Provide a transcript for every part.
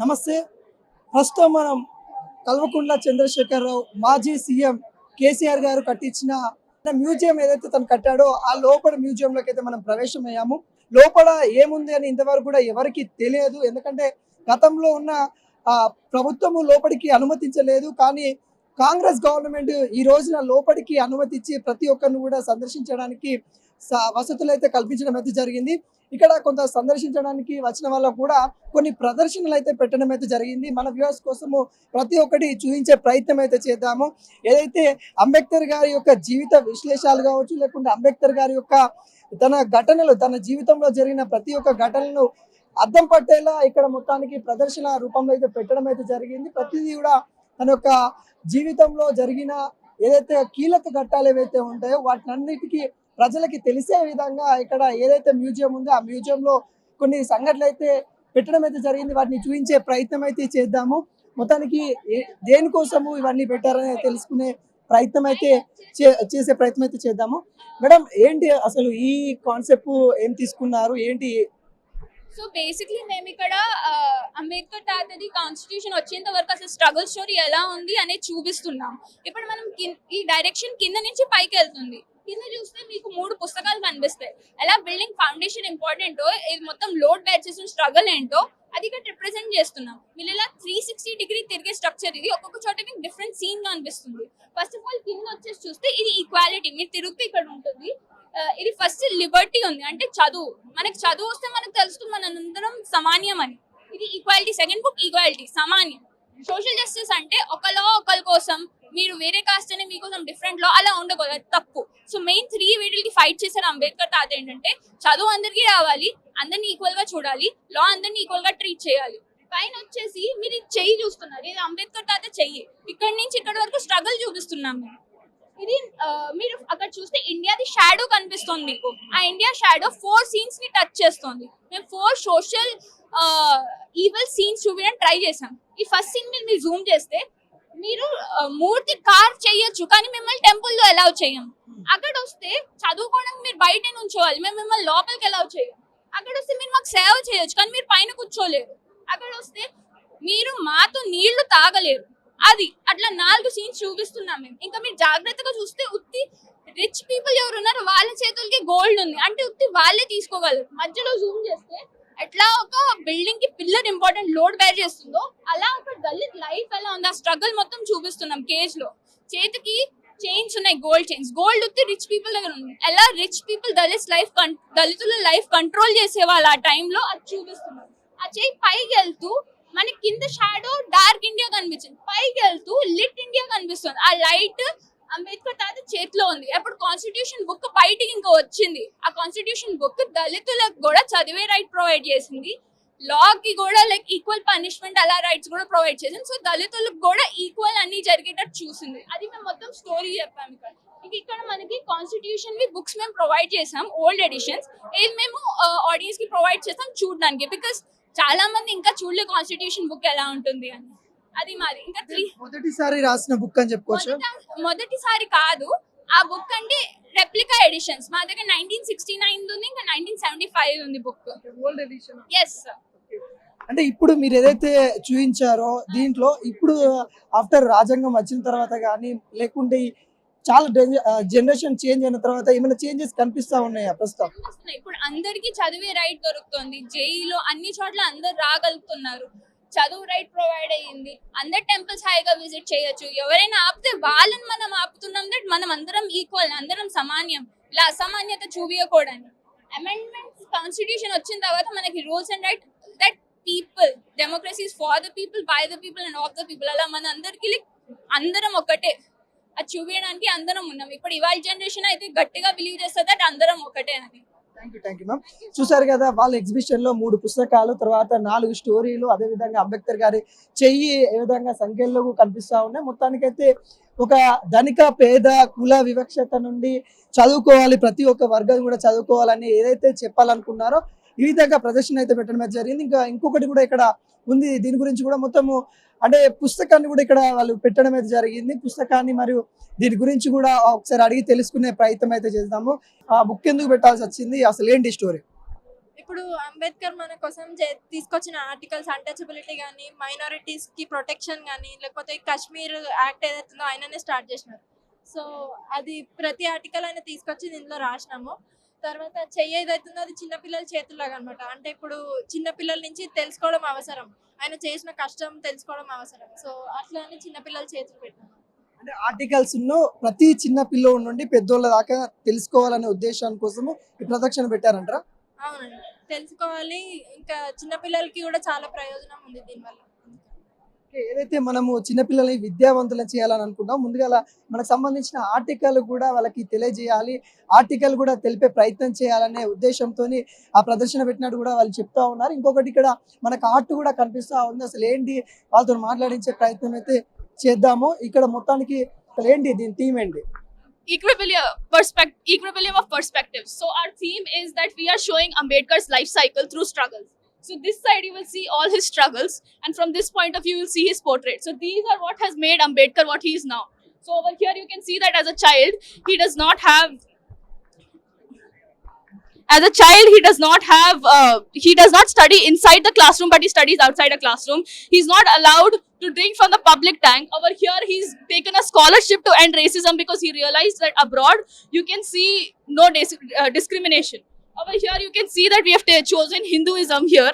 నమస్తే. ప్రస్తుతం మనం కల్వకుంట్ల చంద్రశేఖరరావు మాజీ సీఎం కేసీఆర్ గారు కట్టించిన మ్యూజియం ఏదైతే తను కట్టాడో ఆ లోపల మ్యూజియంలోకి అయితే మనం ప్రవేశమయ్యాము. లోపల ఏముంది అని ఇంతవరకు కూడా ఎవరికి తెలియదు. ఎందుకంటే గతంలో ఉన్న ఆ, ప్రభుత్వము లోపలికి అనుమతించలేదు. కానీ కాంగ్రెస్ గవర్నమెంట్ ఈ రోజున లోపలికి అనుమతించి ప్రతి ఒక్కరిని కూడా సందర్శించడానికి వసతులు అయితే కల్పించడం అయితే జరిగింది. ఇక్కడ కొంత సందర్శించడానికి వచ్చిన వాళ్ళకు కూడా కొన్ని ప్రదర్శనలు అయితే పెట్టడం అయితే జరిగింది. మన వ్యూవర్స్ కోసము ప్రతి ఒక్కటి చూపించే ప్రయత్నం అయితే చేద్దాము. ఏదైతే అంబేద్కర్ గారి యొక్క జీవిత విశ్లేషాలు కావచ్చు లేకుంటే అంబేద్కర్ గారి యొక్క తన ఘటనలు తన జీవితంలో జరిగిన ప్రతి ఒక్క ఘటనలను అర్థం పట్టేలా ఇక్కడ మొత్తానికి ప్రదర్శన రూపంలో అయితే పెట్టడం అయితే జరిగింది. ప్రతిదీ కూడా తన యొక్క జీవితంలో జరిగిన ఏదైతే కీలక ఘట్టాలు ఏవైతే ఉంటాయో వాటినన్నిటికీ ప్రజలకి తెలిసే విధంగా ఇక్కడ ఏదైతే మ్యూజియం ఉందో ఆ మ్యూజియంలో కొన్ని సంఘటనలు అయితే పెట్టడం అయితే జరిగింది. వాటిని చూపించే ప్రయత్నం అయితే చేద్దాము. మొత్తానికి దేనికోసము ఇవన్నీ పెట్టారని తెలుసుకునే ప్రయత్నం అయితే చేసే ప్రయత్నం అయితే చేద్దాము. మేడం ఏంటి అసలు ఈ కాన్సెప్ట్ ఏం తీసుకున్నారు? ఏంటి? సో బేసిక్లీ మేము ఇక్కడ అంబేద్కర్ తాతది కాన్స్టిట్యూషన్ వచ్చేంత వరకు అసలు స్ట్రగుల్ స్టోరీ ఎలా ఉంది అనేది చూపిస్తున్నాం. ఇప్పుడు మనం ఈ డైరెక్షన్ కింద నుంచి పైకి వెళ్తుంది. కింద చూస్తే మీకు మూడు పుస్తకాలు కనిపిస్తాయి. ఎలా బిల్డింగ్ ఫౌండేషన్ ఇంపార్టెంటో ఇది మొత్తం లోడ్ బ్యాచ్ చేసిన స్ట్రగుల్ ఏంటో అది ఇక్కడ రిప్రజెంట్ చేస్తున్నాం. వీళ్ళు ఇలా త్రీ సిక్స్టీ డిగ్రీ తిరిగే స్ట్రక్చర్ ఇది. ఒక్కొక్క చోట మీకు డిఫరెంట్ సీన్ కనిపిస్తుంది. ఫస్ట్ ఆఫ్ ఆల్ కింద వచ్చేసి చూస్తే ఇది ఈక్వాలిటీ మీరు తిరుగుతూ ఇక్కడ ఉంటుంది. ఇది ఫస్ట్ లిబర్టీ ఉంది. అంటే చదువు. మనకి చదువు వస్తే మనకు తెలుస్తుంది మనందరం సమాన్యం అని. ఇది ఈక్వాలిటీ సెకండ్ బుక్ ఈక్వాలిటీ సమాన్యం. సోషల్ జస్టిస్ అంటే ఒకలో ఒకరి కోసం మీరు వేరే కాస్ట్ అని మీకోసం డిఫరెంట్లో అలా ఉండకూడదు తప్పు. సో మెయిన్ త్రీ వీటికి ఫైట్ చేసిన అంబేద్కర్ తాత ఏంటంటే చదువు అందరికీ రావాలి అందరిని ఈక్వల్గా చూడాలి లా అందరిని ఈక్వల్గా ట్రీట్ చేయాలి. పైన వచ్చేసి మీరు చెయ్యి చూస్తున్నారు. ఇది అంబేద్కర్ తాత చెయ్యి. ఇక్కడ నుంచి ఇక్కడ వరకు స్ట్రగుల్ చూపిస్తున్నాం మేము. ఇది మీరు అక్కడ చూస్తే ఇండియాది షాడో కనిపిస్తుంది మీకు. ఆ ఇండియా షాడో ఫోర్ సీన్స్ని టచ్ చేస్తుంది. మేము ఫోర్ సోషల్ ఈవెల్ సీన్స్ చూపించడానికి ట్రై చేసాం ఈ ఫస్ట్ సీన్ మీద మీరు జూమ్ చేస్తే మీరు మూర్తి కార్ చేయొచ్చు కానీ మిమ్మల్ని టెంపుల్లో అలౌ చేయం. అక్కడ వస్తే చదువుకోవడం మీరు బయట నుంచోవాలి. మేము మిమ్మల్ని లోపలికి అలౌ చేయం. అక్కడ వస్తే మీరు మాకు సేవ చేయొచ్చు కానీ మీరు పైన కూర్చోలేరు. అక్కడ వస్తే మీరు మాతో నీళ్ళు తాగలేరు. అది అట్లా నాలుగు సీన్స్ చూపిస్తున్నాం మేము. ఇంకా మీరు జాగ్రత్తగా చూస్తే ఉత్తి రిచ్ పీపుల్ ఎవరు ఉన్నారో వాళ్ళ చేతులకి గోల్డ్ ఉంది. అంటే ఉత్తి వాళ్ళే తీసుకోగలరు. మధ్యలో జూమ్ చేస్తే ఎట్లా ఒక బిల్డింగ్కి పిల్లర్ ఇంపార్టెంట్ లోడ్ బేర్ చేస్తుందో అలా ఒక దళిత్ లైఫ్ ఎలా ఉంది? ఆ స్ట్రగుల్ మొత్తం చూపిస్తున్నాం కేజ్లో. చేతికి చైన్స్ ఉన్నాయి గోల్డ్ చైన్స్ గోల్డ్ ఉత్తి రిచ్ పీపుల్ దగ్గర ఉంది. ఎలా రిచ్ పీపుల్ దళిత్ లైఫ్ దళితుల లైఫ్ కంట్రోల్ చేసేవాళ్ళు ఆ టైంలో అది చూపిస్తున్నారు ఆ చేయి పైకి వెళ్తూ మనకి కింద షాడో డార్క్ ఇండియా కనిపించింది. పైకి వెళ్తూ లిట్ ఇండియా కనిపిస్తుంది. ఆ లైట్ అంబేద్కర్ తాత చేతిలో ఉంది. అప్పుడు కాన్స్టిట్యూషన్ బుక్ బయటికి ఇంకా వచ్చింది. ఆ కాన్స్టిట్యూషన్ బుక్ దళితులకు కూడా చదివే రైట్ ప్రొవైడ్ చేసింది. లాకి కూడా లైక్ ఈక్వల్ పనిష్మెంట్ అలా రైట్స్ కూడా ప్రొవైడ్ చేసింది. సో దళితులకు కూడా ఈక్వల్ అన్ని జరిగేటట్టు చూసింది. అది మేము మొత్తం స్టోరీ చెప్పాము ఇక్కడ. ఇక ఇక్కడ మనకి కాన్స్టిట్యూషన్ వి బుక్స్ మేము ప్రొవైడ్ చేసాం. ఓల్డ్ ఎడిషన్స్ ఇది మేము uh, ఆడియన్స్కి ప్రొవైడ్ చేస్తాం చూడడానికి. బికాస్ చాలా మంది ఇంకా చూడలే కాన్స్టిట్యూషన్ బుక్ ఎలా ఉంటుంది అని. అది మాది ఇంకా త్రీ మొదటిసారి రాసిన బుక్ అని చెప్పుకోవచ్చు? మొదట మొదటిసారి కాదు ఆ బుక్ అంటే రెప్లికా ఎడిషన్స్ మా దగ్గర నైన్టీన్ సిక్స్టీ నైన్ ఉంది ఇంకా నైన్టీన్ సెవెంటీ ఫైవ్ ఉంది బుక్ ఎస్ అంటే ఇప్పుడు మీరు ఏదైతే చూపించారో దీంట్లో ఇప్పుడు ఆఫ్టర్ రాజ్యాంగం వచ్చిన తర్వాత కానీ లేకుంటే చాలా జనరేషన్ చేంజ్ అయిన తర్వాత ఏమైనా చేంజెస్ కనిపిస్తా ఉన్నాయా ప్రస్తుతం? ఇప్పుడు అందరికీ చదివే రైట్ దొరుకుతుంది. జైలో అన్ని చోట్ల అందరు రాగలుగుతున్నారు. చదువు రైట్ ప్రొవైడ్ అయ్యింది. అందరు టెంపుల్స్ హాయిగా విజిట్ చేయొచ్చు. ఎవరైనా ఆపితే వాళ్ళని మనం ఆపుతున్నాం దట్ మనం అందరం ఈక్వల్ అందరం సమాన్యం. ఇలా అసమాన్యత చూపించకూడని అమెండ్మెంట్స్ కాన్స్టిట్యూషన్ వచ్చిన తర్వాత మనకి rules and right that people democracies for the people by the people and of the people అలా మన అందరికి అందరం ఒకటే. అది చూపించడానికి అందరం ఉన్నాం. ఇప్పుడు ఇవాళ జనరేషన్ అయితే గట్టిగా బిలీవ్ చేస్తుంది అంటే అందరం ఒకటే అని. Thank you thank you ma'am చూసారు కదా వాళ్ళ ఎగ్జిబిషన్లో మూడు పుస్తకాలు తర్వాత నాలుగు స్టోరీలు అదే విధంగా అంబేద్కర్ గారి చెయ్యి ఏ విధంగా సంఖ్యల్లో కనిపిస్తా ఉన్నాయి. మొత్తానికైతే ఒక ధనిక పేద కుల వివక్షత నుండి చదువుకోవాలి ప్రతి ఒక్క వర్గం కూడా చదువుకోవాలని ఏదైతే చెప్పాలనుకున్నారో ఈ విధంగా ప్రదర్శన అయితే పెట్టడం జరిగింది. ఇంకా ఇంకొకటి కూడా ఇక్కడ ఉంది. దీని గురించి కూడా మొత్తము అంటే పుస్తకాన్ని కూడా ఇక్కడ వాళ్ళు పెట్టడం అయితే జరిగింది. పుస్తకాన్ని మరియు దీని గురించి కూడా ఒకసారి అడిగి తెలుసుకునే ప్రయత్నం అయితే చేద్దాము. ఆ బుక్ ఎందుకు పెట్టాల్సి వచ్చింది? అసలు ఏంటి స్టోరీ ఇప్పుడు అంబేద్కర్ మన కోసం తీసుకొచ్చిన ఆర్టికల్స్ అన్టచబిలిటీ కానీ మైనారిటీస్కి ప్రొటెక్షన్ కానీ లేకపోతే కాశ్మీర్ యాక్ట్ ఏదైతుందో ఆయననే స్టార్ట్ చేసినారు. సో అది ప్రతి ఆర్టికల్ ఆయన తీసుకొచ్చి దీనిలో రాసినాము. తర్వాత చెయ్యి ఏదైతుందో అది చిన్నపిల్లల చేతుల్లాగా అనమాట అంటే ఇప్పుడు చిన్నపిల్లల నుంచి తెలుసుకోవడం అవసరం. ఆయన చేసిన కష్టం తెలుసుకోవడం అవసరం. సో అట్లా అని చిన్నపిల్లల చేతులు పెట్టాము అంటే ఆర్టికల్స్ను ప్రతి చిన్న పిల్లోడి నుండి పెద్దోళ్ళ దాకా తెలుసుకోవాలనే ఉద్దేశం కోసము ఈ ప్రదక్షిణ పెట్టారంటారా? అవునండి. తెలుసుకోవాలి. ఇంకా చిన్నపిల్లలకి కూడా చాలా ప్రయోజనం ఉంది దీనివల్ల. ఏదైతే మనము చిన్నపిల్లల్ని విద్యావంతులను చేయాలని అనుకుంటాం ముందుగా మనకు సంబంధించిన ఆర్టికల్ కూడా వాళ్ళకి తెలియజేయాలి. ఆర్టికల్ కూడా తెలిపే ప్రయత్నం చేయాలనే ఉద్దేశంతో ఆ ప్రదర్శన పెట్టినట్టు కూడా వాళ్ళు చెప్తా ఉన్నారు. ఇంకొకటి ఇక్కడ మనకు ఆర్ట్ కూడా కనిపిస్తా ఉంది. అసలు ఏంటి? వాళ్ళతో మాట్లాడించే ప్రయత్నం అయితే చేద్దాము. ఇక్కడ మొత్తానికి అసలు ఏంటి దీని థీమ్ ఏంటి? Equilibrium perspective equilibrium of perspectives so our theme is that we are showing ambedkar's life cycle through struggles. So this side you will see all his struggles and from this point of view you will see his portrait. So these are what has made ambedkar what he is now. So over here you can see that as a child he does not have as a child he does not have uh, he does not study inside the classroom but he studies outside a classroom. He's not allowed to drink from the public tank. Over here he's taken a scholarship to end racism because he realized that abroad you can see no dis- uh, discrimination over here you can see that we have chosen hinduism here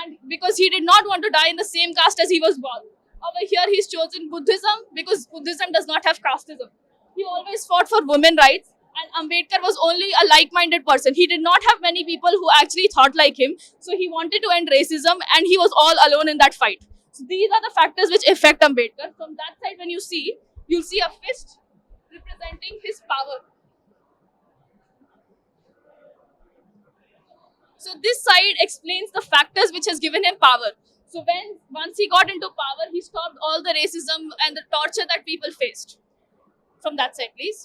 and because he did not want to die in the same caste as he was born over here he's chosen buddhism because buddhism does not have casteism he always fought for women rights and Ambedkar was only a like-minded person. He did not have many people who actually thought like him. So he wanted to end racism and he was all alone in that fight. So these are the factors which affect Ambedkar. From that side, when you see, you'll see a fist representing his power. So this side explains the factors which has given him power. So when once he got into power, he stopped all the racism and the torture that people faced. From that side, please.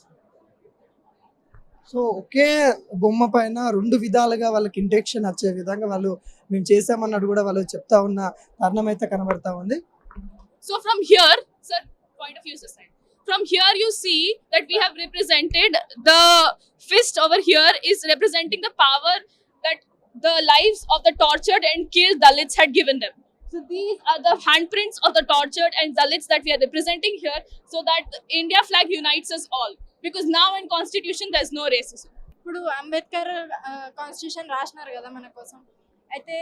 So ఒకే బొమ్మ పైన రెండు విధాలుగా వాళ్ళకి ఇంటెక్షన్ వచ్చే విధంగా వాళ్ళు మేము చేసామన్నట్టు కూడా వాళ్ళు చెప్తా ఉన్న తరుణం అయితే కనబడతా ఉంది So from here, sir, point of view, sir. side. From here, you see that we have represented the fist over here is representing the power that the lives of the tortured and killed Dalits had given them. So these are the handprints of the tortured and Dalits that we are representing here, so that the India flag unites us all. Because now in Constitution there's no racism. ఇప్పుడు Ambedkar constitution రాసినారు కదా మన కోసం అయితే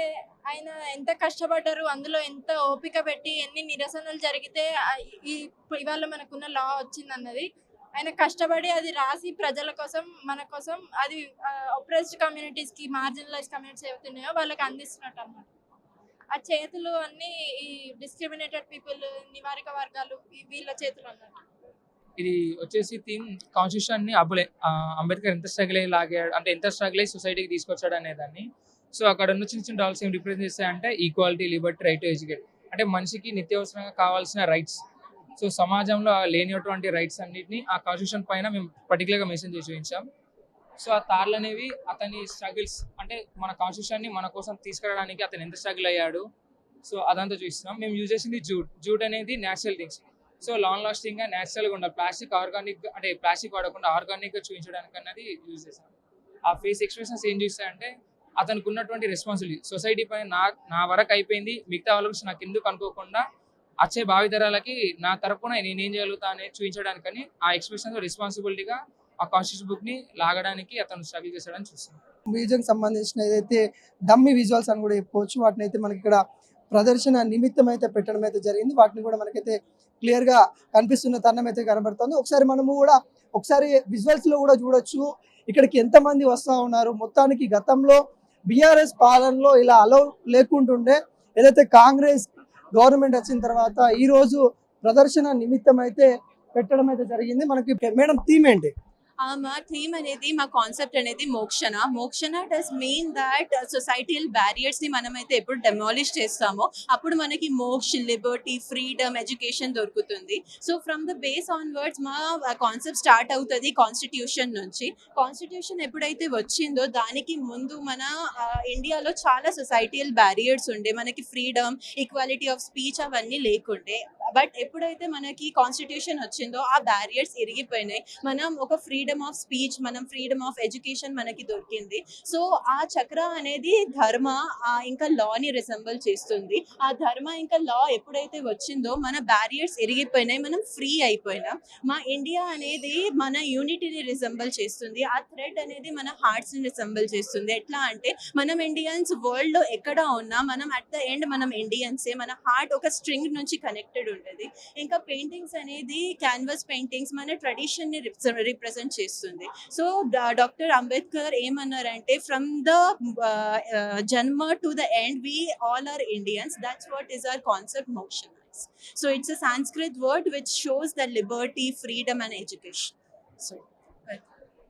ఆయన ఎంత కష్టపడ్డారు అందులో ఎంత ఓపిక పెట్టి ఎన్ని నిరసనలు జరిగితే ఈ ఇవాళ మనకున్న లా వచ్చింది అన్నది ఆయన కష్టపడి అది రాసి ప్రజల కోసం మన కోసం అది ఒప్రెస్డ్ కమ్యూనిటీస్కి మార్జినలైజ్ కమ్యూనిటీస్ ఏవైతున్నాయో వాళ్ళకి అందిస్తున్నట్టు అన్నమాట ఆ చేతులు అన్ని ఈ డిస్క్రిమినేటెడ్ పీపుల్ నివారిక వర్గాలు ఈ- వీళ్ళ చేతులు అన్నట్టు ఇది వచ్చేసి థీమ్ కాన్స్టిట్యూషన్ని అబ్బులే ఆ, అంబేద్కర్ ఎంత స్ట్రగుల్ అయ్యి లాగాడు అంటే ఎంత స్ట్రగుల్ అయ్యి సొసైటీకి తీసుకొచ్చాడు అనేదాన్ని. సో అక్కడ ఉన్న చిన్న చిన్న డాల్స్ ఏం రిప్రజెంట్ చేస్తాయంటే equality liberty right to educate అంటే మనిషికి నిత్యావసరంగా కావాల్సిన రైట్స్ సో సమాజంలో లేనిటువంటి రైట్స్ అన్నిటిని ఆ కాన్స్టిట్యూషన్ పైన మేము పర్టికులర్గా మెన్షన్ చేసి చూపించాం. సో ఆ తార్లు అనేవి అతని స్ట్రగుల్స్ అంటే మన కాన్స్టిట్యూషన్ని మన కోసం తీసుకురావడానికి అతను ఎంత స్ట్రగుల్ అయ్యాడు. సో అదంతా చూస్తున్నాం మేము యూజ్ చేసింది జూట్. జూట్ అనేది natural things so long lasting న్యాచురల్గా ఉండాలి. ప్లాస్టిక్ ఆర్గానిక్ అంటే ప్లాస్టిక్ వాడకుండా ఆర్గానిక్గా చూపించడానికి అన్నది యూజ్ చేశాం. ఆ ఫేస్ ఎక్స్ప్రెషన్స్ ఏం చూస్తాయంటే అతనికి ఉన్నటువంటి రెస్పాన్సిబిలిటీ సొసైటీ పైన నా నా వరకు అయిపోయింది. మిగతా వాళ్ళ గురించి నాకు ఎందుకు అనుకోకుండా వచ్చే భావితరాలకి నా తరపున నేనేం చేయగలుగుతా అనేది చూపించడానికని ఆ ఎక్స్ప్రెషన్ రెస్పాన్సిబిలిటీగా ఆ కాన్షియస్ బుక్ని లాగడానికి అతను స్ట్రగుల్ చేశాడని చూస్తున్నాను మ్యూజియం సంబంధించిన ఏదైతే డమ్మి విజువల్స్ అని కూడా చెప్పుకోవచ్చు వాటిని అయితే మనకి ఇక్కడ ప్రదర్శన నిమిత్తం అయితే పెట్టడం అయితే జరిగింది. వాటిని కూడా మనకైతే క్లియర్గా కనిపిస్తున్న తరుణం అయితే కనబడుతుంది. ఒకసారి మనము కూడా ఒకసారి విజువల్స్లో కూడా చూడొచ్చు. ఇక్కడికి ఎంతమంది వస్తా ఉన్నారు? మొత్తానికి గతంలో బీఆర్ఎస్ పాలనలో ఇలా అలౌ లేకుంటుండే ఏదైతే కాంగ్రెస్ గవర్నమెంట్ వచ్చిన తర్వాత ఈ రోజు ప్రదర్శన నిమిత్తం అయితే పెట్టడం అయితే జరిగింది. మనకి మేడం థీమ్ ఏంటి? మా థీమ్ అనేది మా కాన్సెప్ట్ అనేది Mokshana. Mokshana does mean that societal బ్యారియర్స్ని మనం అయితే ఎప్పుడు డెమాలిష్ చేస్తామో అప్పుడు మనకి మోక్ష లిబర్టీ ఫ్రీడమ్ ఎడ్యుకేషన్ దొరుకుతుంది. So from the base onwards మా కాన్సెప్ట్ స్టార్ట్ అవుతుంది కాన్స్టిట్యూషన్ నుంచి. కాన్స్టిట్యూషన్ ఎప్పుడైతే వచ్చిందో దానికి ముందు మన ఇండియాలో చాలా సొసైటీల్ బ్యారియర్స్ ఉండే. మనకి ఫ్రీడమ్ ఈక్వాలిటీ ఆఫ్ స్పీచ్ అవన్నీ లేకుండే. బట్ ఎప్పుడైతే మనకి కాన్స్టిట్యూషన్ వచ్చిందో ఆ బ్యారియర్స్ ఇరిగిపోయినాయి. మనం ఒక ఫ్రీడమ్ ఆఫ్ స్పీచ్ మనం ఫ్రీడమ్ ఆఫ్ ఎడ్యుకేషన్ మనకి దొరికింది. సో ఆ చక్ర అనేది ధర్మ ఆ ఇంకా లాని రిసెంబుల్ చేస్తుంది. ఆ ధర్మ ఇంకా లా ఎప్పుడైతే వచ్చిందో మన బ్యారియర్స్ ఇరిగిపోయినాయి మనం ఫ్రీ అయిపోయినాం. మా ఇండియా అనేది మన యూనిటీని రిసెంబుల్ చేస్తుంది. ఆ థ్రెడ్ అనేది మన హార్ట్స్ని రిసెంబల్ చేస్తుంది. ఎట్లా అంటే మనం ఇండియన్స్ వరల్డ్లో ఎక్కడ ఉన్నా మనం అట్ ద ఎండ్ మనం ఇండియన్సే మన హార్ట్ ఒక స్ట్రింగ్ నుంచి కనెక్టెడ్ ఉంటుంది ఇంకా పెయింటింగ్స్ అనేది క్యాన్వాస్ పెయింటింగ్స్ మన ట్రెడిషన్ని రిప్రజెంట్ చేస్తుంది. సో డాక్టర్ అంబేద్కర్ ఏమన్నారంటే ఫ్రమ్ ద జన్మ to the end we all are Indians. That's what is our concept motion so it's a Sanskrit word which shows the liberty freedom and education. So